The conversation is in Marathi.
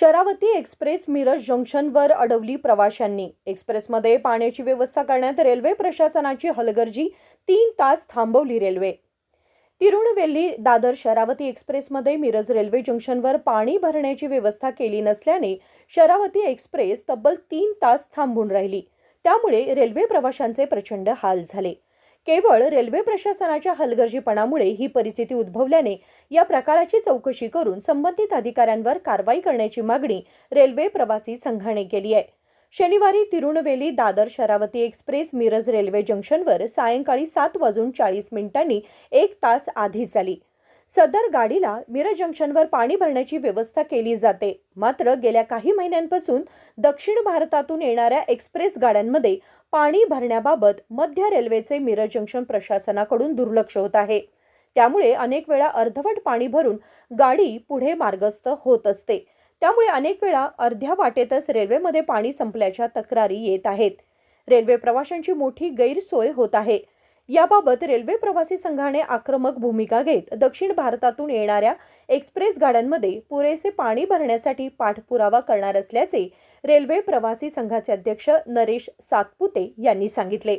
शरावती एक्सप्रेस मिरज जंक्शनवर अडवली प्रवाशांनी. एक्सप्रेसमध्ये पाण्याची व्यवस्था करण्यात रेल्वे प्रशासनाची हलगर्जी तीन तास थांबवली रेल्वे. तिरुणवेली दादर शरावती एक्सप्रेसमध्ये मिरज रेल्वे जंक्शनवर पाणी भरण्याची व्यवस्था केली नसल्याने शरावती एक्सप्रेस तब्बल तीन तास थांबून राहिली. त्यामुळे रेल्वे प्रवाशांचे प्रचंड हाल झाले. केवळ रेल्वे प्रशासनाच्या हलगर्जीपणामुळे ही परिस्थिती उद्भवल्याने या प्रकाराची चौकशी करून संबंधित अधिकाऱ्यांवर कारवाई करण्याची मागणी रेल्वे प्रवासी संघाने केली आहे. शनिवारी तिरुणवेली दादर शरावती एक्सप्रेस मिरज रेल्वे जंक्शनवर सायंकाळी सात वाजून चाळीस मिनिटांनी एक तास आधीच झाली. सदर गाडीला मिरज जंक्शनवर पाणी भरण्याची व्यवस्था केली जाते. मात्र गेल्या काही महिन्यांपासून दक्षिण भारतातून येणाऱ्या एक्सप्रेस गाड्यांमध्ये पाणी भरण्याबाबत मध्य रेल्वेचे मिरज जंक्शन प्रशासनाकडून दुर्लक्ष होत आहे. त्यामुळे अनेक वेळा अर्धवट पाणी भरून गाडी पुढे मार्गस्थ होत असते. त्यामुळे अनेक वेळा अर्ध्या वाटेतच रेल्वेमध्ये पाणी संपल्याच्या तक्रारी येत आहेत. रेल्वे प्रवाशांची मोठी गैरसोय होत आहे. याबाबत रेल्वे प्रवासी संघाने आक्रमक भूमिका घेत दक्षिण भारतातून येणाऱ्या एक्सप्रेस गाड्यांमध्ये पुरेसे पाणी भरण्यासाठी पाठपुरावा करणार असल्याचे रेल्वे प्रवासी संघाचे अध्यक्ष नरेश सातपुते यांनी सांगितले.